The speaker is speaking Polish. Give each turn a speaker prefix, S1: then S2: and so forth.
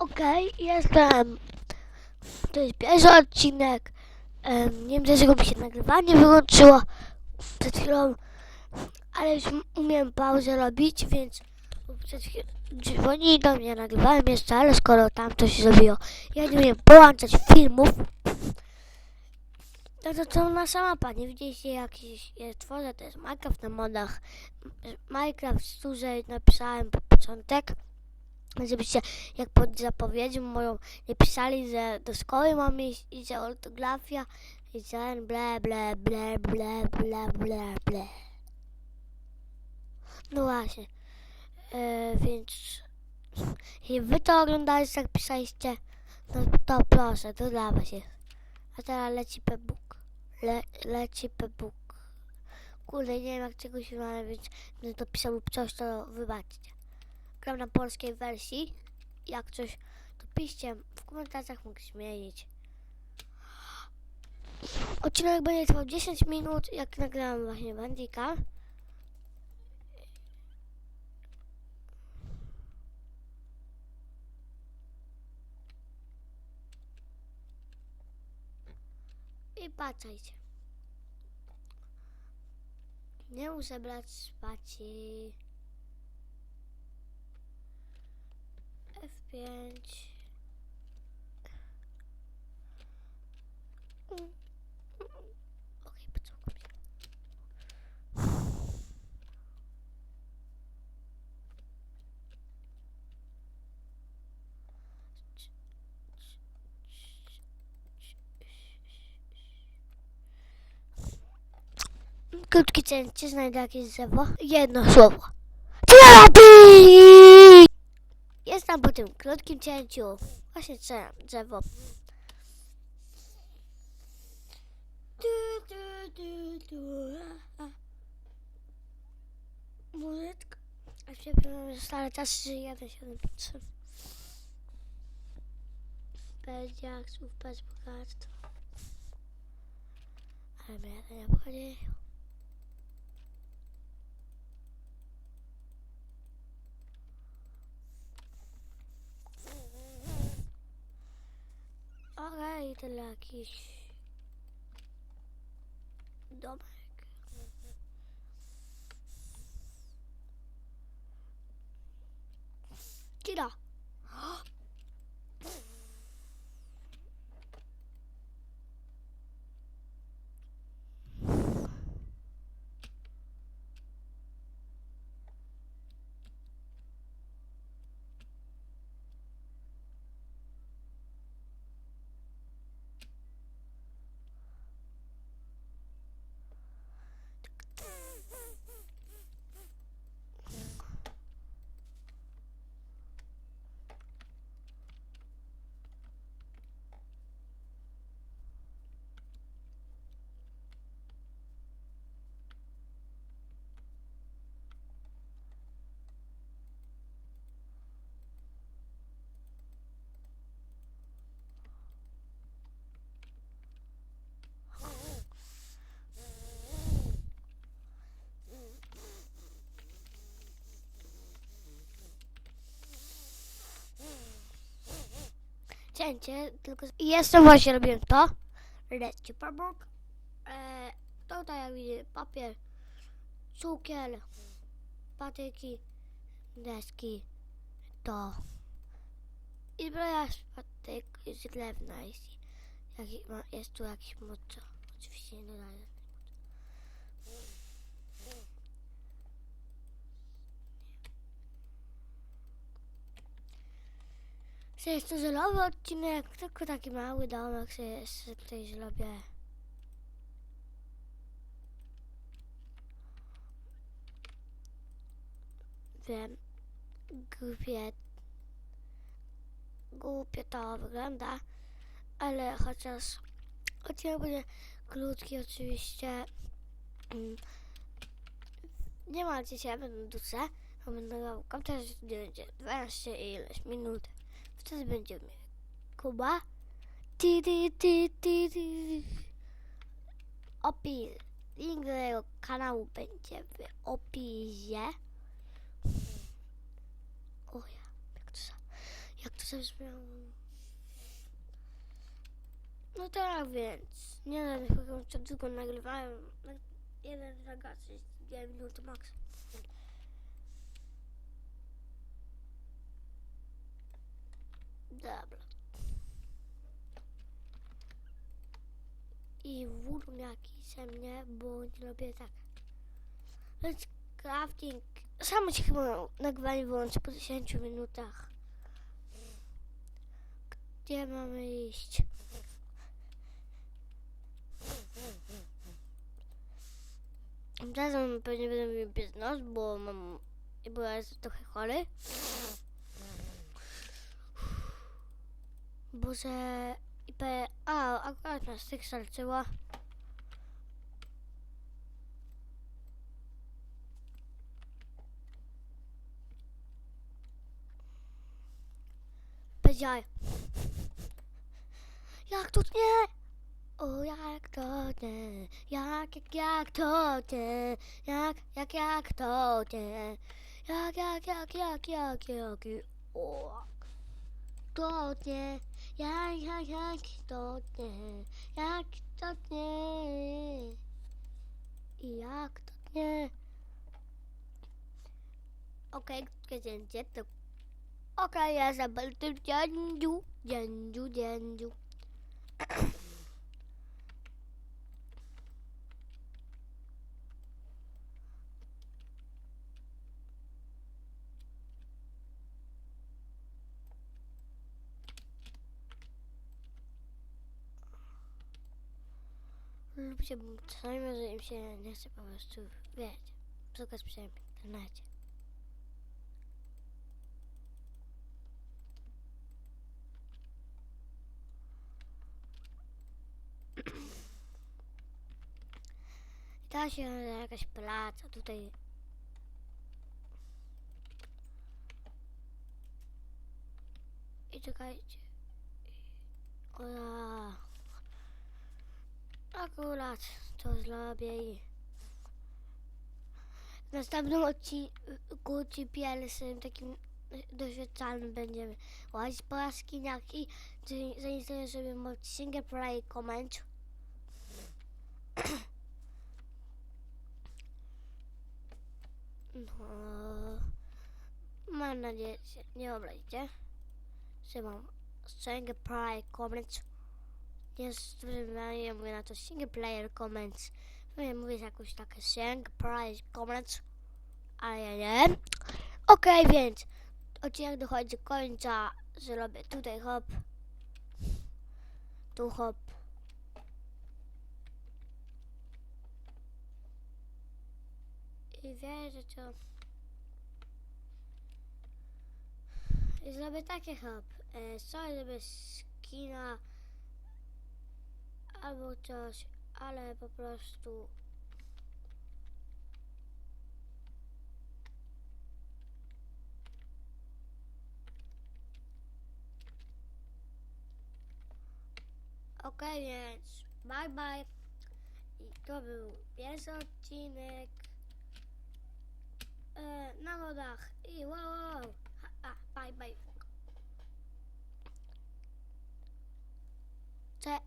S1: Okej, jestem. To jest pierwszy odcinek. Em, nie wiem dlaczego mi się nagrywanie wyłączyło przed chwilą, ale już umiem pauzę robić, więc przed chwilą dzwonili do mnie, nagrywałem jeszcze, ale skoro tam to się zrobiło, ja nie umiem połączać filmów, no to co nasza mapa, nie widzieliście jakiś ja tworzę, to jest Minecraft na modach, Minecraft dłużej napisałem po początek, żebyście jak pod zapowiedzią moją nie pisali, że do szkoły mam iść i że ortografia i ten ble ble ble ble ble ble ble. No właśnie. E, więc jeśli wy to oglądaliście, jak pisaliście, no to proszę, to dla was jest. A teraz leci pebook. Le, leci pebook. Kurde, nie wiem jak czegoś mamy, więc będę to pisał lub coś, to wybaczcie gram na polskiej wersji. Jak coś, to piszcie w komentarzach, mogę zmienić. Odcinek będzie trwał 10 minut, jak nagrałem właśnie Bandika. I patrzajcie. Nie muszę brać spacji. F5. Mm. Okej, pocałkuj mnie. Krótki cięcie, znajdę jakieś drzewo. Jedno słowo. Terapi! Jestem po tym krótkim cięciu. Właśnie trzeba drzewo. Du, du, du, du, a, a. Muzyka. A że stale czas 173. Bez diaksów, bez bogactwa. Ale mnie to nie obchodzi. Tyle jakiś domek. Kira. Cięcie, tylko... Jestem właśnie, robiłem to. Leci pabok. E, tutaj jak widzicie, papier, cukier, patyki, deski, to. I broja z patyk, z drewna, jeśli jest tu jakiś mocno. Oczywiście nie dodaję. Że jest to zelowy odcinek, tylko taki mały domek sobie jeszcze tutaj zrobię. Wiem, głupie, głupie to wygląda, ale chociaż odcinek będzie krótki oczywiście. Mm. Nie ma dzisiaj, będę duże, a będę miał komputer, będzie 12 i ileś minut. Wtedy będziemy Kuba. Ty, ty, ty, ty, ty. Opis. Link do jego kanału będzie w opisie. O ja, jak to, za- jak to Zabrzmiałam. No tak więc, nie wiem, co długo nagrywałem. Na- Jeden ragacy, dwie minuty max. Dobra. I jakiś ze mnie, bo nie lubię tak. Więc crafting. Samo się chyba nagrywanie wyłączy po 10 minutach. Gdzie mamy iść? Czasem pewnie będę miał bez nos, bo mam... bo ja jestem trochę chory. Boże... I pe... A, akurat nas tych starczyło. Powiedziałem. Jak to nie? O, jak to nie? Jak, jak, jak to nie? Jak, jak, jak to nie? Jak, jak, jak, jak, jak, jak, o. To nie? Jak, jak, jak to nie? Jak to nie? Jak to nie? Okej, okay, gdzie to? Okej, ja zabal tym dziędziu, dziędziu, dziędziu. Lubię, bo czasami może im się nie chce po prostu, wiecie, szukać przy internecie. I teraz się jakaś placa tutaj. I czekajcie. Ola. Akurat to zrobię i w następnym odcinku GPL-sem takim doświadczalnym będziemy łazić po jaskiniach i zainstaluję sobie mod single comment. No, mam nadzieję, że nie obrazicie, że mam single comment. Jest, ja mówię na to single player comments. Ja mówię jakąś takie single player comments, ale ja nie. Okej, więc odcinek dochodzi do końca. Zrobię tutaj hop. Tu hop. I wierzę, co. I zrobię takie hop. E, sorry, żeby skina albo coś, ale po prostu Okej, więc bye bye. I to był pierwszy odcinek e, na modach. I wow, wow. Ha, a, bye bye. Cze-